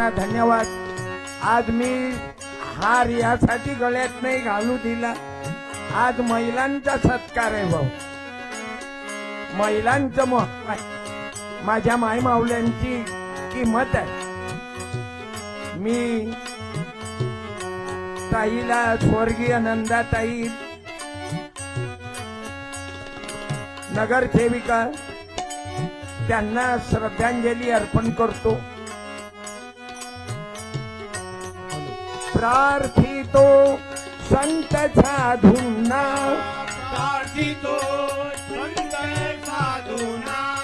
धन्यवाद. आज मी हार यासाठी गळ्यात नाही घालू दिला. आज महिलांचा सत्कार आहे भाऊ. महिलांचं महत्त्व आहे. माझ्या माय माऊल्यांची किंमत आहे. मी ताईला स्वर्गीय नंदाताई नगरसेविका त्यांना श्रद्धांजली अर्पण करतो. प्रार्थितो संत साधूंना. प्रार्थितो संत साधूना.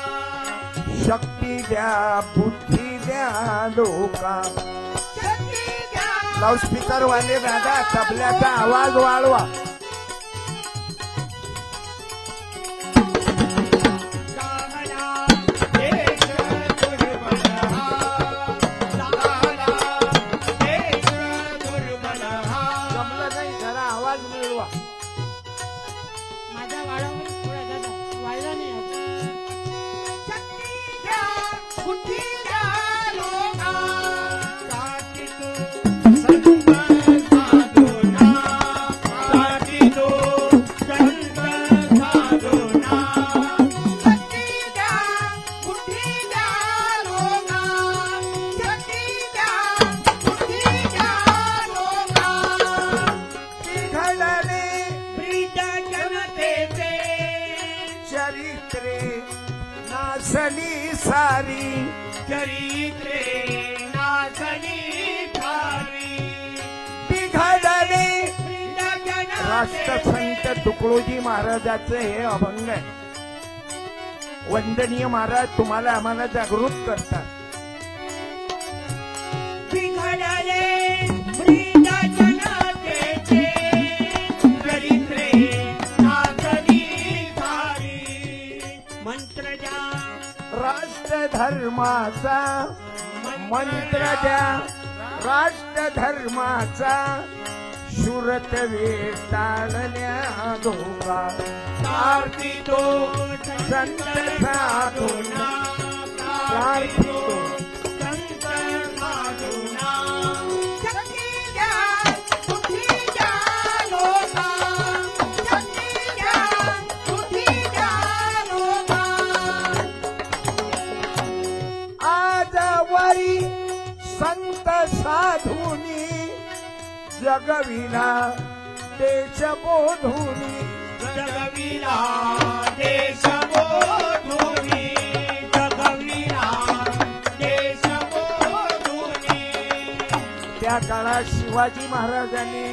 शक्ती द्या बुद्धी द्या लोका. शक्ती द्या. लाऊडस्पीकर वाले दादा तबल्याचा आवाज वाढवा. तुकडोजी महाराजाचे हे अभंग आहे. वंदनीय महाराज तुम्हाला आम्हाला जागृत करतात. धर्माचा मंत्र द्या राष्ट्र धर्माचा शुरत वेटाळल्या धोका प्रार्थितो संत साधूना जगविला देश बोधुनी जगविला देश बोधुनी जगविला देश बोधुनी त्या काळात शिवाजी महाराजांनी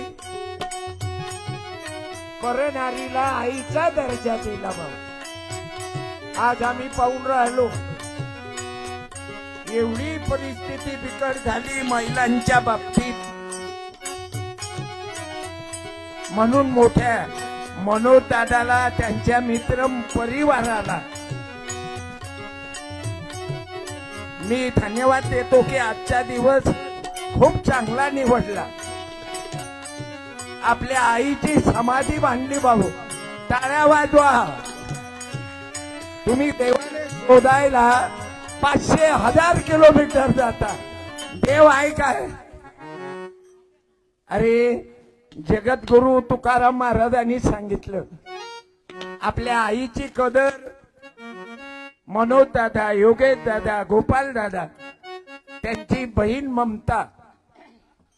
करणारीला आईचा दर्जा दिला भाऊ आज आम्ही पाहून राहिलो. एवढी परिस्थिती बिकट झाली महिलांच्या बाबतीत. म्हणून मोठ्या मनोज दादाला त्यांच्या मित्र परिवाराला मी धन्यवाद देतो की आजचा दिवस खूप चांगला निवडला. आपल्या आईची समाधी बांधली भाऊ. टाळ्या वाजवा. तुम्ही देवाने शोधायला पाचशे हजार किलोमीटर जाता. देव आहे काय? अरे जगद्गुरु तुकाराम महाराजांनी सांगितलं आपल्या आईची कदर मनोज दादा योगेश दादा गोपाल दादा त्यांची बहीण ममता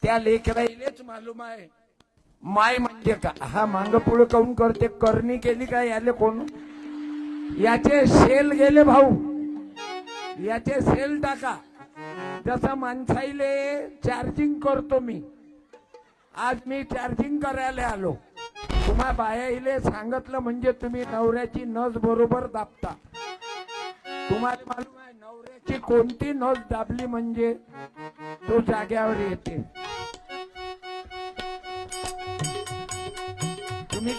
त्या लेकराईलेच मालूम आहे. माय म्हणजे का? हा मांग पुढे काऊन करते? करणी केली का याले कोण? याचे सेल गेले भाऊ. याचे सेल टाका. जसं माणसाईले चार्जिंग करतो मी. आज मी चार्जिंग करायला आलो. तुम्हा बायाईले सांगितलं म्हणजे तुम्ही नवऱ्याची नस बरोबर दाबता. तुम्हाला मालूम आहे नवऱ्याची कोणती नस दाबली म्हणजे तो जाग्यावर येते. तुम्ही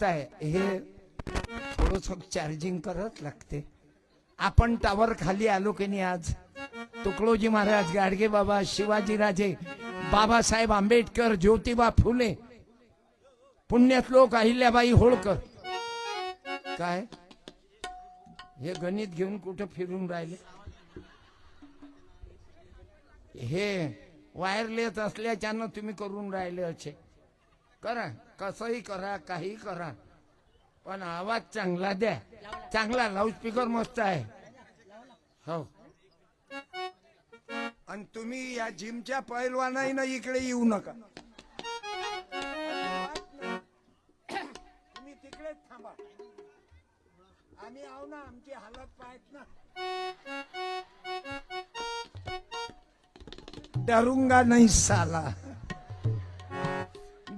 साऊंड मस्त आहे. हे थोडस चार्जिंग करत लागते. आपण टावर खाली आलो की नाही आज? तुकडोजी महाराज गाडगे बाबा शिवाजीराजे बाबासाहेब आंबेडकर ज्योतिबा फुले पुण्यश्लोक अहिल्याबाई होळकर. काय? हे गणित घेऊन कुठं फिरून राहिले? हे वायरलेस असल्याच्यानं तुम्ही करून राहिले असे. करा कसंही करा काही करा. पण आवाज चांगला द्या. चांगला लाऊडस्पीकर मस्त आहे. हो. आणि तुम्ही या जिमच्या पैलवानाही ना इकडे येऊ नका. तुम्ही तिकडेच थांबा. आम्ही आहो ना आमची हालत पाहत ना. डरुंगा नाही साला.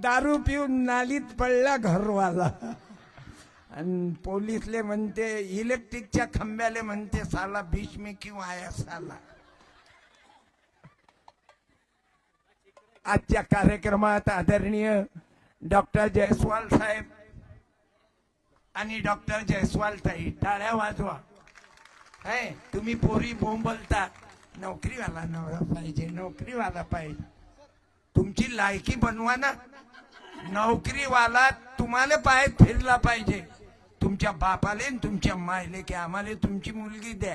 दारू पिऊन नालीत पडला घरवाला. आणि पोलीसले म्हणते इलेक्ट्रिकच्या खांब्याले म्हणते साला भीष्मी किंवा आया साला. आजच्या कार्यक्रमात आदरणीय डॉक्टर जयस्वाल साहेब आणि डॉक्टर जयस्वाल ताई टाळ्या वाजवा. काय तुम्ही पोरी बोंबलता. नोकरीवाला नवरा पाहिजे नोकरीवाला पाहिजे. तुमची लायकी बनवा ना. नोकरीवाला तुम्हाला पायात फिरला पाहिजे. तुमच्या बापाले तुमच्या मायले की आम्हाला तुमची मुलगी द्या.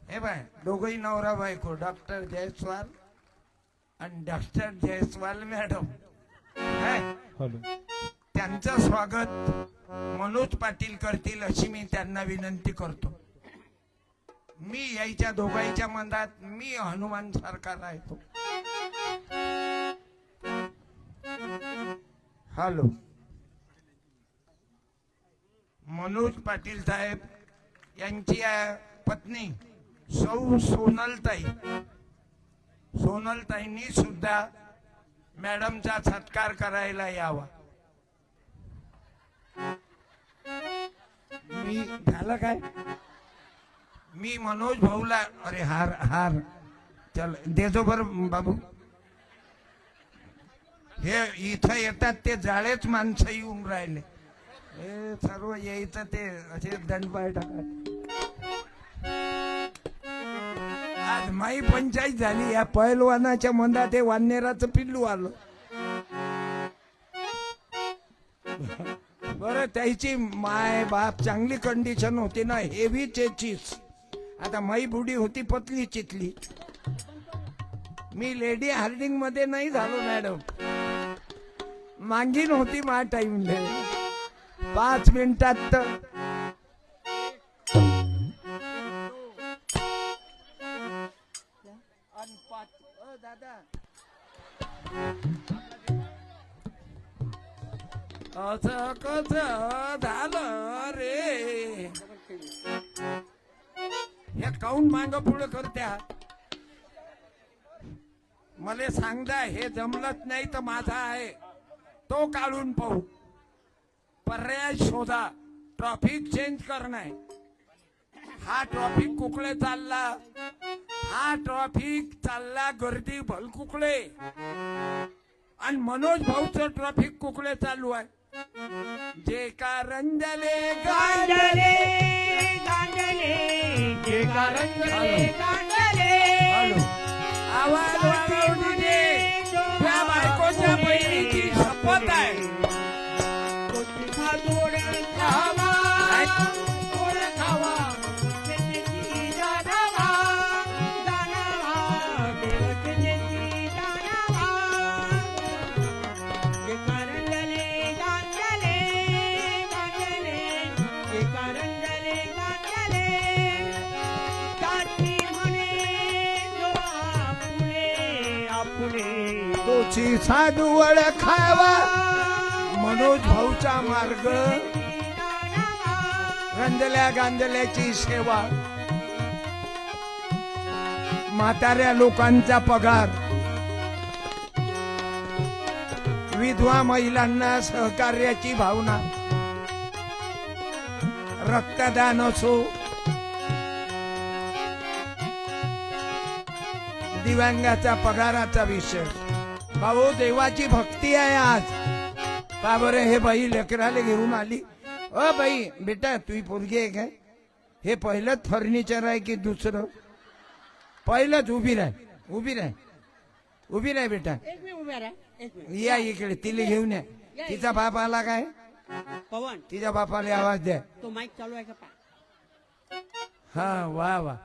हे बाय दोघही नवरा बायको डॉक्टर जयस्वाल आणि डॉक्टर जयस्वाल मॅडम त्यांचं स्वागत मनोज पाटील करतील अशी मी त्यांना विनंती करतो. मी यायच्या दोघांच्या मनात मी हनुमान सारखा राहतो. हॅलो. मनोज पाटील साहेब यांची पत्नी सौ सोनलताई. सोनलताईंनी सुद्धा मॅडमचा सत्कार करायला यावा. मी झालं काय? मी मनोज भाऊला अरे हार हार. चल देतो बरं बाबू. हे इथं येतात ते जाळेच माणसं येऊन राहिले. हे सर्व यायचं ते असे दंडपाय टाकाय आज माई पंचायत झाली. या पैलवानाच्या मनात ते वानेराचं पिल्लू आलं. बरं त्याची माय बाप चांगली कंडिशन होती ना हेवी चेचीस आता माई बुडी होती पतली चितली. मी लेडी हार्डिंगमध्ये नाही झालो मॅडम मागीन होती मा टाइम पाच मिनिटात तर. दादा कस झालं रे? हे काऊन मांग पुढं करत्या? मला सांगता हे जमलंच नाही तर माझा आहे. तो काढून पाहू. पर्याय शोधा. ट्रॉफिक चेंज करणं. हा ट्रॉफिक कुकडे चालला? हा ट्रॉफिक चालला गर्दी भलकुकडे आणि मनोज भाऊचं ट्रॉफिक कुकडे चालू आहे? जे का रंजले गांजले. गांजले. गांजले जे कारंजले गांजले. हॅलो. आवाज वाढव साधू खावा. मनोज भाऊचा मार्ग. रंजल्या गांजल्याची सेवा. म्हाताऱ्या लोकांचा पगार. विधवा महिलांना सहकार्याची भावना. रक्तदान असो. दिव्यांगाचा पगाराचा विषय. भाऊ देवाची भक्ती आहे आज. का बरं हे बाई लेकराला घेऊन आली. अ बाई बेटा तुही पोरगी आहे काय? हे पहिलंच फर्निचर आहे की दुसरं? पहिलंच उभी राह. उभी राह. उभी राह बेटा. या इकडे तिला घेऊन या. तिचा बाप आला काय? पवन. तिच्या बापाला आवाज द्या. तो माईक चालू आहे का हा वा वा.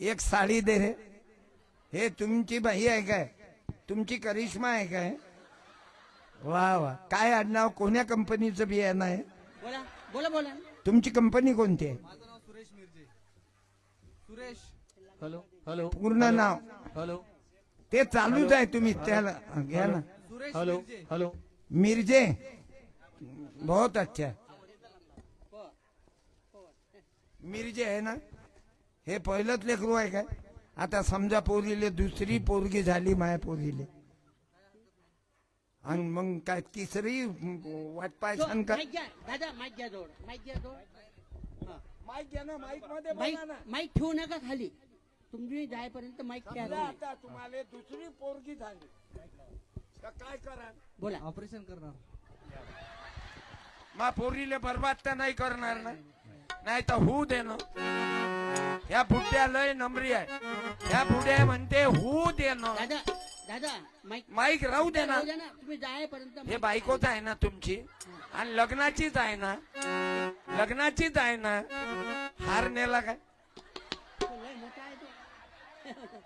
एक साडी दे रे. हे तुमची बाई आहे काय? तुमची करिश्मा आहे काय? वा वा. काय आडनाव? कोण्या कंपनीचं बियाणं आहे? बोला बोला बोला. तुमची कंपनी कोणती आहे? Suresh hello hello. पूर्ण नाव. हॅलो. ते चालूच आहे तुम्ही त्याला घ्या ना. Hello hello. मिर्जे. बहुत अच्छा. मिरजे आहे ना? हे पहिलंच लेकरू आहे काय? आता समजा पोरीले दुसरी पोरगी झाली माया पोरीले. आणि मग काय तिसरी वाट जो, पायसान का माईक घ्या दादा माईक घ्या जवळ माईक घ्या जवळ. माईक घ्या ना माईकमध्ये माईक माईक ठेवू नका खाली. तुम्ही जायपर्यंत माईक. आता तुम्हाला दुसरी पोरगी झाली. तर काय करा? बोला. ऑपरेशन करणार. मा पोरीले बरबाद तर नाही करणार ना? नाही तर होऊ दे ना. ह्या बुड्या लय नम्री आहे. ह्या बुड्या म्हणते होऊ दे ना. दादा दादा माईक माईक राहू दे ना. तुम्ही जायपर्यंत हे बायकोच आहे ना तुमची. आणि लग्नाचीच आहे ना. लग्नाचीच आहे ना. हार नेला काय? तो लय मोठा आहे तो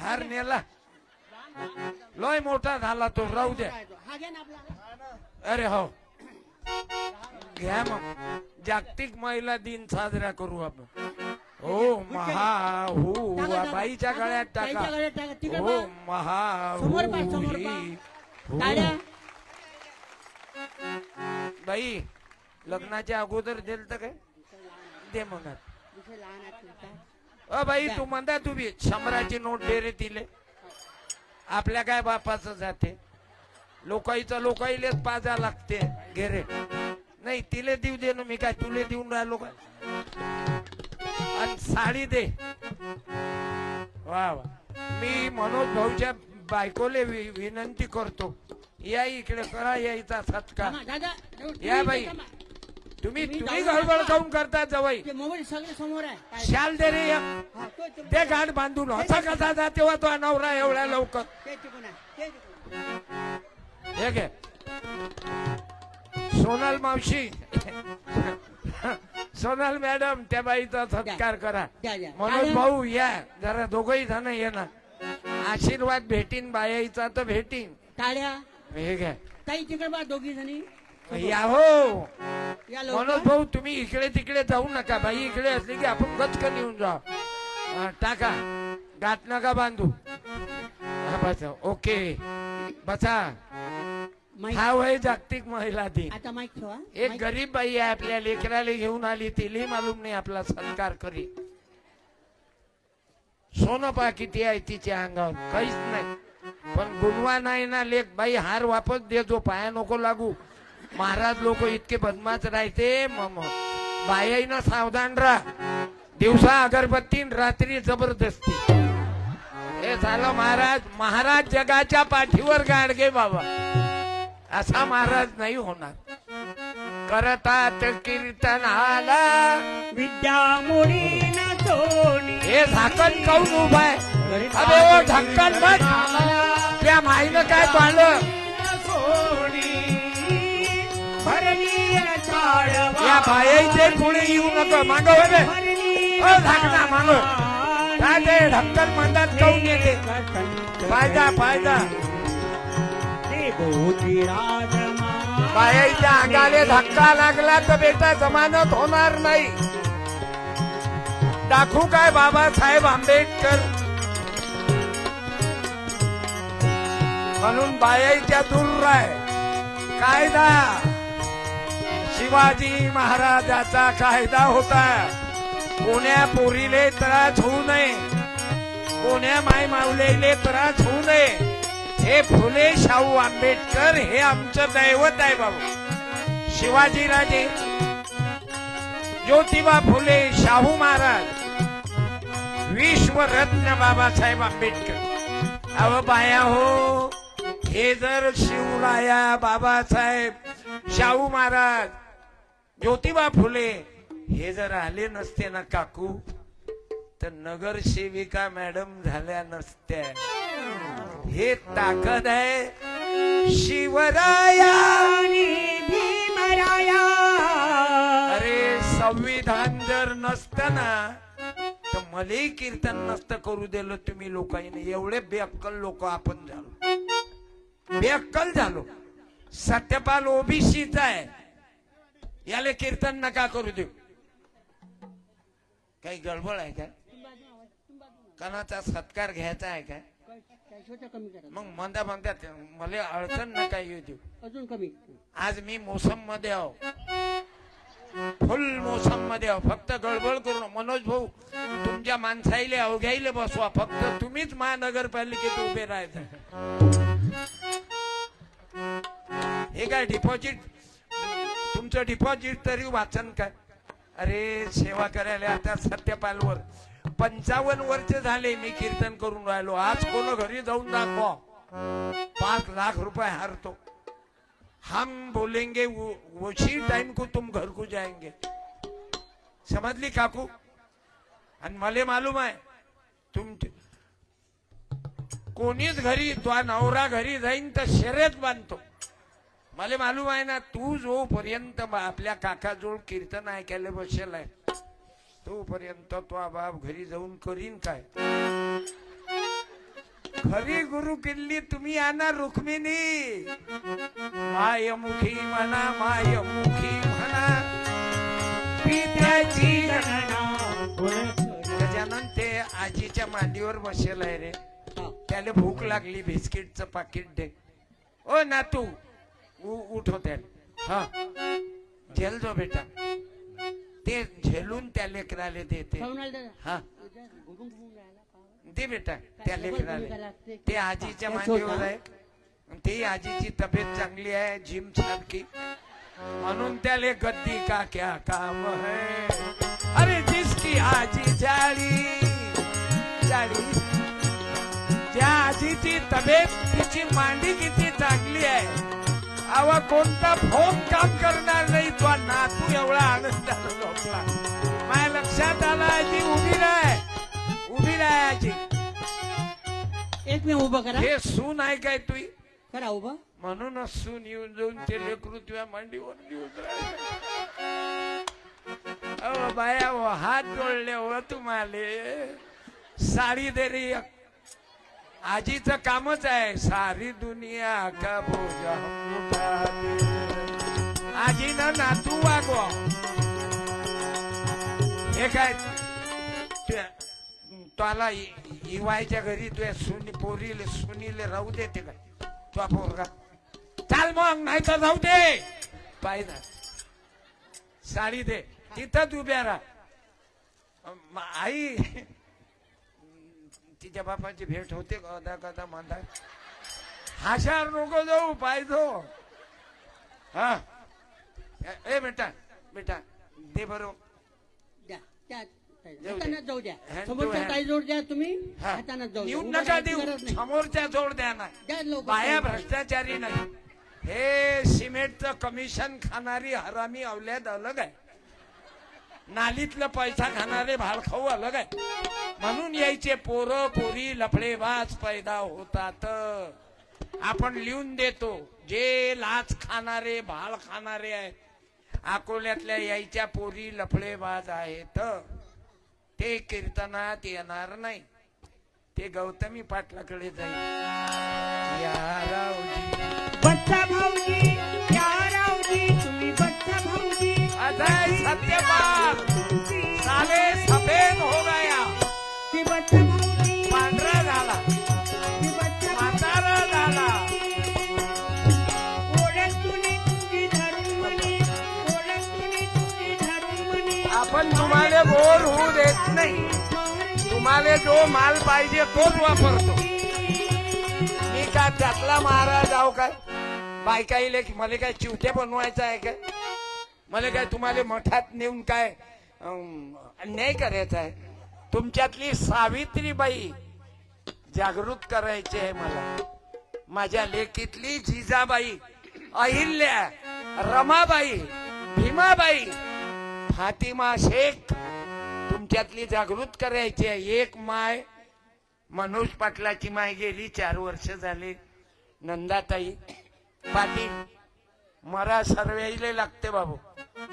हार नेला लय मोठा झाला तो. राहू दे. मोठा आहे तो. हा घ्या ना आपला. अरे हो. घ्या मग. जागतिक महिला दिन साजरा करू आपण. हो महा हू टाका, टाका. बाईच्या गळ्यात बाईच्या टाका गळ्यात टाका. तिकडे हो पहा. महा समोर पहा, समोर हू पहा. टाळ्या बाई लग्नाच्या अगोदर दिल तर काय दे तुमचा. अ बाई तू म्हणता तुम्ही शंभराची नोट दे रे तिले आपल्या काय बापाचं जाते लोकाईचं लोकाईलेच पाजा लागते घे रे नाही तिले देऊ दे ना मी काय तुले देऊन राहिलो का आणि साडी दे. वा वा. मी मनोज भाऊच्या बायकोले विनंती करतो. या इकडे करा यायचा सत्कार. या बाई. तुम्ही तुम्ही गडबड. काऊन करता जवळ ते मोबाईल सगळे समोर आहे. काय? शाल दे रे तो- गाठ बांधून. असा कसा जा तेव्हा तो नवरा एवढ्या लवकर. हे घे. सोनल मावशी. सोनल मॅडम त्या बाईचा सत्कार करा. मनोज. भाऊ या. जरा दोघही जण ये ना आशीर्वाद भेटीन बायाईचा तर भेटीन. टाळ्या. हे घ्या. ताई तिकडे बा दोघी जणी. या हो. मनोज भाऊ तुम्ही इकडे तिकडे जाऊ नका. बाई इकडे असली की आपण गचकन येऊन जा टाका. गाठ नका बांधू. हा, बसा. ओके. बसा. हा वय जागतिक महिला दिन. आता ठेवा. एक गरीब बाई आहे आपल्या लेकराला घेऊन आली तिलाही मालूम नाही आपला सत्कार करी. सोनं पा किती आहे तिच्या अंगावर? काहीच नाही. पण गुणवा नाही ना लेख बाई हार वापस देतो पाया नको लागू. महाराज लोक इतके बदमाश राहते मग बायाईनं सावधान राहा. दिवसा अगरबत्ती रात्री जबरदस्ती. हे झालं महाराज. महाराज जगाच्या पाठीवर गाडगे बाबा. असा महाराज नाही होणार. करतात कीर्तन आला. विद्या हे झाकण काऊन उभा आहे? अबे ओ ढक्कन बघ त्या माईनं काय पाळलं? या बायाईचे पुढे येऊ नका. माग हो झाकणा माग. काय ते ढक्कन म्हणतात काऊन येते? पायदा पायदा बायाईच्या अंगाने धक्का लागला तर बेटा जमानत होणार नाही. दाखवू काय बाबासाहेब आंबेडकर? म्हणून बायाईच्या दूर राय. कायदा? शिवाजी महाराजाचा कायदा होता. कोण्या पोरीले त्रास होऊ नये. कोण्या माय माऊलेले त्रास होऊ नये. हे फुले शाहू आंबेडकर हे आमचं दैवत आहे बाबू. शिवाजीराजे ज्योतिबा फुले शाहू महाराज विश्वरत्न बाबासाहेब आंबेडकर. अव बाया हो हे जर शिवराया बाबासाहेब शाहू महाराज ज्योतिबा फुले हे जर आले नसते ना काकू तर नगरसेविका मॅडम झाल्या नसत्या. हे ताकद आहे शिवराया अरे संविधान जर नसतं ना तर मलाही कीर्तन नसतं करू दिलं तुम्ही लोकांनी. एवढे बेअक्कल लोक आपण झालो. बेअक्कल झालो. सत्यपाल ओबीसीचा आहे. याला कीर्तन नका करू देऊ. काही गडबड आहे का? कणाचा सत्कार घ्यायचा आहे का? त्याशिवाय कमी करा. मग म्हणता म्हणतात मला अडचण नका येऊ देऊ. अजून कमी. आज मी मोसममध्ये आहो. फुल मोसममध्ये आहो. फक्त गडबड करू नका. मनोज भाऊ तुमच्या माणसाईले अवघ्याईले बसवा. फक्त तुम्हीच महानगरपालिकेत उभे राहायचं. हे काय डिपॉझिट तुमचं डिपॉझिट तरी वाचन काय? अरे सेवा करायला आता सत्यपालवर. पंचावन्न वर्ष झाले मी कीर्तन करून राहिलो. आज कोण घरी जाऊन दाखवा. पाच लाख रुपये हारतो. हम बोलेंगे वो उसी टाइम को तुम घर को जाएंगे. समजली काकू? आणि मला मालूम आहे तुम कोणीच घरी तो नवरा घरी जाईन तर शर्यत बांधतो. मला मालूम आहे ना तू जोपर्यंत पर्यंत आपल्या काकाजवळ कीर्तन ऐकायला बसेल आहे तोपर्यंत तो बाप घरी जाऊन करीन काय? खरी गुरु किल्ली तुम्ही आणा रुक्मिणी. मायमुखी म्हणा मायमुखी म्हणा. पित्याची गजानन ते आजीच्या मांडीवर बसेल आहे रे. त्याला भूक लागली बिस्किटचं पाकिट दे. ओ नातू उ- उठव हो हा झेल जो बेटा. ते झेलून त्या लेकराले देते. हा. दे बेटा त्या लेकराले. ते- आजीच्या मांडीवर. आहे. ते आजीची तब्येत चांगली आहे जिम सारखी. म्हणून त्याले गद्दी का क्या काम है? अरे जिसकी आजी जाडी जाडी त्या आजीची तब्येत तिची मांडी किती चांगली आहे. अव कोणता फोन काम करणार नाही तो नातू एवढा आनंदाला झोपला माझ्या लक्षात आला आजी उभी राह उभी राह आजी. एक मी उभं करा. हे सून आहे काय तुई? करा उभं. म्हणूनच सून येऊन जाऊन ते लेकरू तुझ्या मांडीवर घेऊन बाया हात जोडले हो तुम्हाले. साडी दे रे एक. आजीचं कामच आहे. सारी दुनिया का बोजा हम उठा आजीनं नातू वागवा. हे काय? त्याला इवायच्या घरी तुझ्या सुनी पोरीले सुनीले राहू देते काय. तुझा पोरगा. चाल मग नाही तर जाऊ दे पाहिजे साडी दे. तिथंच उभ्या राहा. आई तिच्या बापाची भेट होते कदा कदा मांदा. हाशार नको जाऊ पाहिजो हा? ए- बेटा बेटा दे द्या जाऊ द्या. to समोरच्या. ताई जोड द्या तुम्ही जाऊ नका देऊ. समोरच्या जोड द्या ना. बाया भ्रष्टाचारी नाही. हे सिमेंटचं कमिशन खाणारी हरामी अवल्याद अलग आहे. नालीतलं पैसा खाणारे भाडखाऊ अलग आहे म्हणून यायचे पोरं पोरी लफडेबाज पैदा होतात. आपण लिहून देतो जे लाच खाणारे भाळ खाणारे आहेत अकोल्यातल्या यायच्या पोरी लफडेबाज आहेत. ते कीर्तनात येणार नाही. ते गौतमी पाटलाकडे जाईल. या रावजी. साले सफेद हो गया। पांढरा झाला। म्हातारा झाला। आपण तुम्हाला बोर होऊ देत नाही। तुम्हाला जो माल पाहिजे तोच वापरतो। मी का त्यातला महाराज आहो काय? बायकाईले मला काय चिवटे बनवायचं आहे काय? मला काय तुम्हाला मठात नेऊन काय अन्याय करायचा आहे? तुमच्यातली सावित्रीबाई जागृत करायची आहे मला. माझ्या लेकीतली जिजाबाई अहिल्या रमाबाई भीमाबाई फातिमा शेख तुमच्यातली जागृत करायची आहे. एक माय मनोज पाटलाची माय गेली चार वर्ष झाली. नंदाताई पाटील मरा सर्वेले लागते बाबू.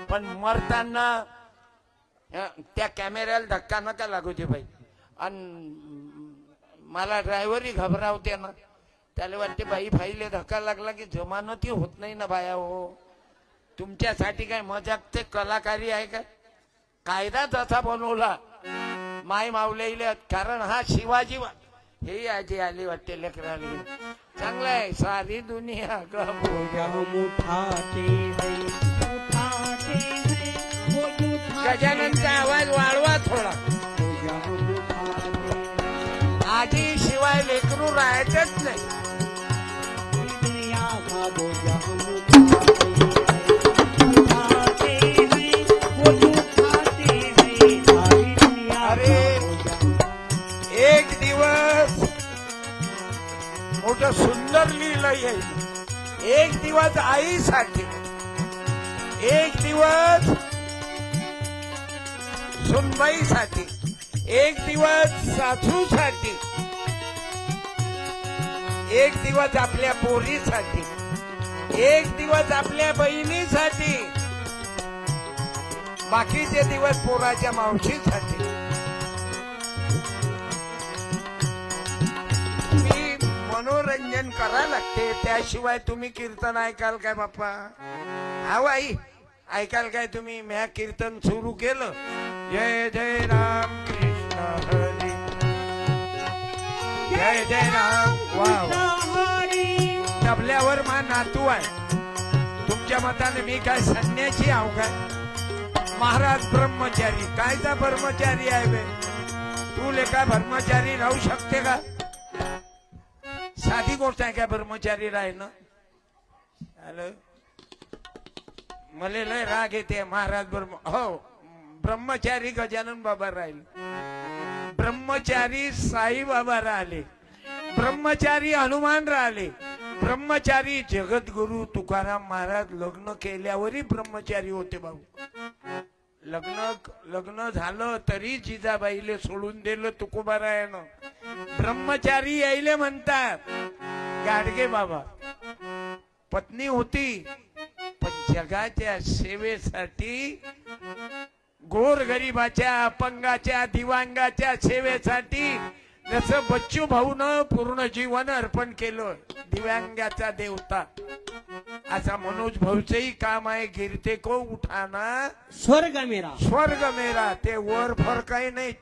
पण मरताना त्या कॅमेऱ्याला धक्का नका लागू दे बाई. आणि मला ड्रायव्हरही घबरावते ना. त्याला वाटते बाई भाईले धक्का लागला की जमानती होत नाही ना बाया हो. तुमच्यासाठी काय मजाक ते कलाकारी आहे का? कायदा तसा बनवला. माय मावलेले कारण हा शिवाजी वा- हे आजी आली वाटते लेकराली चांगलं आहे सारी दुनिया बोजा. गजाननचा आवाज वाढवा थोडा. आजी शिवाय लेकरू राहायचंच नाही. दिवस आईसाठी. एक दिवस सुनबाईसाठी. एक दिवस सासूसाठी. एक दिवस आपल्या पोरीसाठी. एक दिवस आपल्या बहिणीसाठी. बाकीचे दिवस पोराच्या मावशीसाठी. मनोरंजन करा लागते. त्याशिवाय तुम्ही कीर्तन ऐकाल काय बाप्पा? अहो आई ऐकाल काय तुम्ही? म्या कीर्तन सुरू केलं. जय जय राम कृष्ण हरी. जय जय राम. वा तबल्यावर मा नातू आहे. तुमच्या मताने मी काय संन्याची आहो काय? महाराज ब्रह्मचारी. कायदा ब्रह्मचारी आहे बे? तू लेखा ब्रह्मचारी राहू शकते का? साधी गोष्ट आहे का ब्रह्मचारी राहणं? हॅलो? मला लय राग येते महाराज ब्रह्म हो ब्रह्मचारी गजानन बाबा राहिले. ब्रह्मचारी साई बाबा राहिले. ब्रह्मचारी हनुमान राहिले. ब्रह्मचारी जगद्गुरु तुकाराम महाराज लग्न केल्यावरही ब्रह्मचारी होते बाबू. लग्न लग्न झालं तरी जिजाबाईले सोडून दिलं तुकोबारायानं. ब्रह्मचारी यायले म्हणतात गाडगे बाबा पत्नी होती पण जगाच्या सेवेसाठी गोरगरिबाच्या अपंगाच्या दिवांगाच्या सेवेसाठी जसं बच्चू भाऊनं पूर्ण जीवन अर्पण केलं दिव्यांगाचा देवता. असा मनोज भाऊचंही काम आहे गिरते को उठाना. स्वर्ग मेरा. स्वर्ग मेरा ते वर फर काही नाही.